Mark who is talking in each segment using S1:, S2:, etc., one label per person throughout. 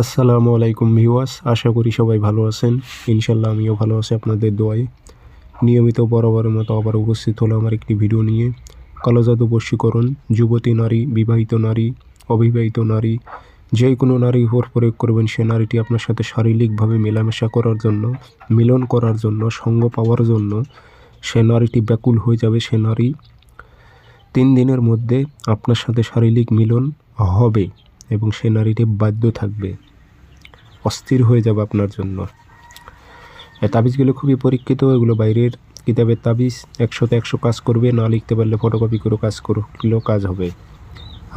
S1: আসসালামু আলাইকুম ভিউয়ার্স, আশা করি সবাই ভালো আছেন। ইনশাল্লাহ আমিও ভালো আছি আপনাদের দোয়ায়। নিয়মিত বরাবরের মতো আবার উপস্থিত হলো আমার একটি ভিডিও নিয়ে। কালোজাদু বশীকরণ, যুবতী নারী, বিবাহিত নারী, অবিবাহিত নারী যে কোনো নারী উপর প্রয়োগ করবেন সে নারীটি আপনার সাথে শারীরিকভাবে মেলামেশা করার জন্য, মিলন করার জন্য, সঙ্গ পাওয়ার জন্য সে নারীটি ব্যাকুল হয়ে যাবে। সে নারী তিন দিনের মধ্যে আপনার সাথে শারীরিক মিলন হবে। এবং সে নারীটি বাধ্য থাকবে। অস্থির হয়ে যাবে আপনার জন্য। তাবিজগুলো খুবই পরীক্ষিত, এগুলো বাইরের কিতাবের তাবিজ, একশোতে একশো কাজ করবে, না লিখতে পারলে ফটোকপি করে কাজ করলেও কাজ হবে।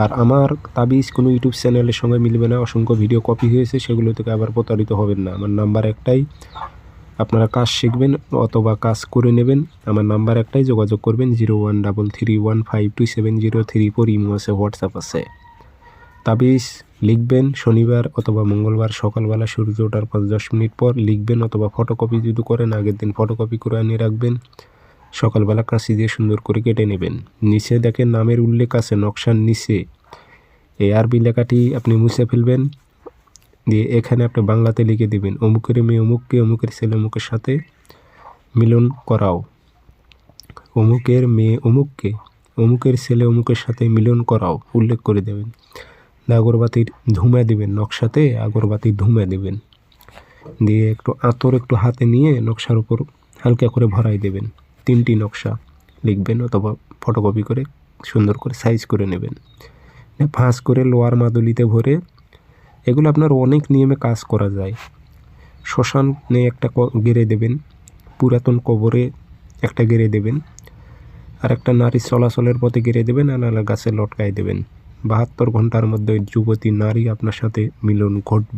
S1: আর আমার তাবিজ কোনো ইউটিউব চ্যানেলের সঙ্গে মিলবে না, অসংখ্য ভিডিও কপি হয়েছে, সেগুলো থেকে আবার প্রতারিত হবেন না। আমার নাম্বার একটাই, আপনারা কাজ শিখবেন অথবা কাজ করে নেবেন। আমার নাম্বার একটাই, যোগাযোগ করবেন zero one double three one five two seven zero three four, imo আছে, হোয়াটসঅ্যাপ আছে। তাবিজ লিখবেন শনিবার অথবা মঙ্গলবার সকালবেলা সূর্য ওঠার পাঁচ দশ মিনিট পর লিখবেন অথবা ফটোকপি যদি করেন, আগের দিন ফটোকপি করে আনিয়ে রাখবেন। সকালবেলা কাঁচি দিয়ে সুন্দর করে কেটে নেবেন। নিচে দেখেন নামের উল্লেখ আছে, নকশার নিচে। এই আরবি লেখাটি আপনি মুছে ফেলবেন। দিয়ে এখানে আপনি বাংলাতে লিখে দেবেন, অমুকের মেয়ে অমুককে, অমুকের ছেলে অমুকের সাথে মিলন করাও। অমুকের মেয়ে অমুককে, অমুকের ছেলে অমুকের সাথে মিলন করাও, উল্লেখ করে দেবেন। আগরবাতির ধুমে দিবেন, নকশাতে আগরবাতির ধুমে দিবেন। দিয়ে একটু আতর একটু হাতে নিয়ে নকশার উপর হালকা করে ভরাই দেবেন। তিনটি নকশা লিখবেন অথবা ফটোকপি করে সুন্দর করে সাইজ করে নেবেন। ফাঁস করে লোয়ার মাদুলিতে ভরে, এগুলো আপনার অনেক নিয়মে কাজ করা যায়। শ্মশানে একটা গেড়ে দেবেন, পুরাতন কবরে একটা গেড়ে দেবেন, আর একটা নারী চলাচলের পথে গেড়ে দেবেন, আর নাহলে গাছে লটকায় দেবেন। বাহাত্তর ঘণ্টার মধ্যে যুবতী নারী আপনার সাথে মিলন ঘটবে।